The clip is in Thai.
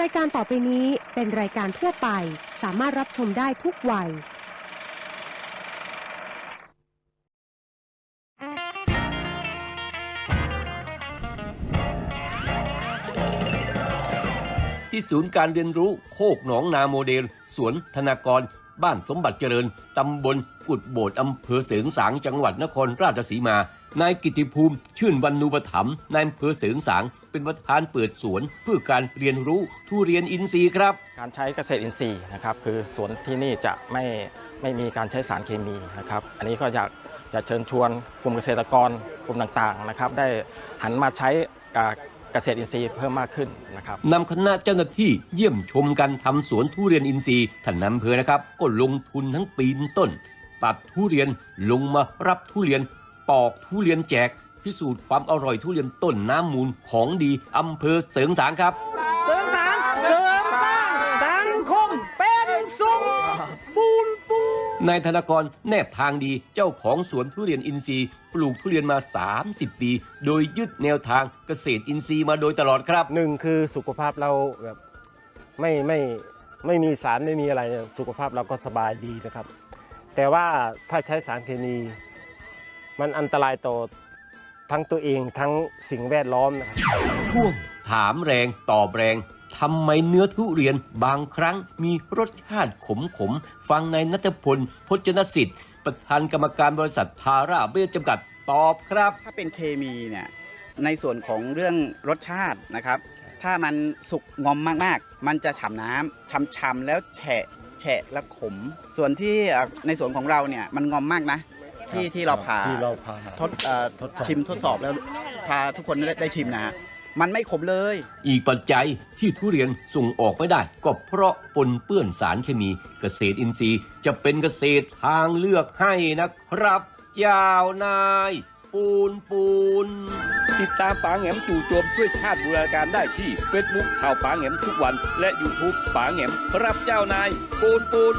รายการต่อไปนี้เป็นรายการทั่วไป สามารถรับชมได้ทุกวัย ที่ศูนย์การเรียนรู้โคกหนองนาโมเดล สวนธนากร บ้านสมบัติเจริญ ตำบลกุดโบดอำเภอเสริงสางจังหวัดนครราชสีมา นายกิติภูมิ ชื่นวรรณูปถัมนายอำเภอเสริงสาง เป็นประธานเปิดสวนเพื่อการเรียนรู้ทุเรียนอินทรีย์ครับ การใช้เกษตรอินทรีย์นะครับคือสวนที่นี่จะไม่ไม่มีการใช้สารเคมีนะครับ อันนี้ก็อยากจะเชิญชวนกลุ่มเกษตรกรกลุ่มต่างๆนะครับ ได้หันมาใช้ เกษตรอินทรีย์เพิ่มมากขึ้นนะครับนำคณะเจ้าหน้าที่เยี่ยมชมการทำสวนทุเรียนอินทรีย์ท่านนายอำเภอนะครับ ก็ลงทุนทั้งปีนต้น ตัดทุเรียนลงมารับทุเรียนปอกทุเรียนแจก พิสูจน์ความอร่อยทุเรียนต้นน้ำมูลของดีอำเภอเสริงสางครับ เสริมสารเสริมสร้างสังคมเป็นสุขปูนปู นายธนากรแนบทางดีเจ้าของสวนทุเรียนอินทรีย์ปลูกทุเรียนมา 30 ปี โดยยึดแนวทางเกษตรอินทรีย์มาโดยตลอดครับ หนึ่งคือสุขภาพเราแบบไม่ไม่ไม่มีสารไม่มีอะไรเนี่ยสุขภาพเราก็สบายดีนะครับ แต่ว่าถ้าใช้สารเคมีมันอันตรายต่อทั้งตัวเองทั้งสิ่งแวดล้อมนะครับช่วงถามแรงตอบแรง ทำไมเนื้อทุเรียนบางครั้งมีรสชาติขมขมๆฟังในายนัทพลพจนสิทธิ์ ประธานกรรมการบริษัททาร่าเบสจำกัดตอบครับ ถ้าเป็นเคมีเนี่ยในส่วนของเรื่องรสชาตินะครับ ถ้ามันสุกงอมมากๆ มันจะฉ่ำน้ำช่ำๆแล้วแฉะแฉะแล้วขม ส่วนที่เอ่อในส่วนของเราเนี่ยมันงอมมากนะที่ที่เราผ่าที่เราผ่าทดเอ่อทดสอบชิมทดสอบแล้วพาทุกคนได้ได้ชิมนะฮะ มันไม่ขมเลย อีกปัจจัยที่ทุเรียนส่งออกไม่ได้ ก็เพราะปนเปื้อนสารเคมีเกษตรอินทรีย์ จะเป็นเกษตรทางเลือกให้นะครับ ยาวนาย ปูนปูน ติดตามป๋าแหงมจู่โจมช่วยชาติบูรณาการได้ที่เฟซบุ๊กข่าวป๋าแหงมทุกวัน และ YouTube ป๋าแหงมครับเจ้านาย ปูนปูน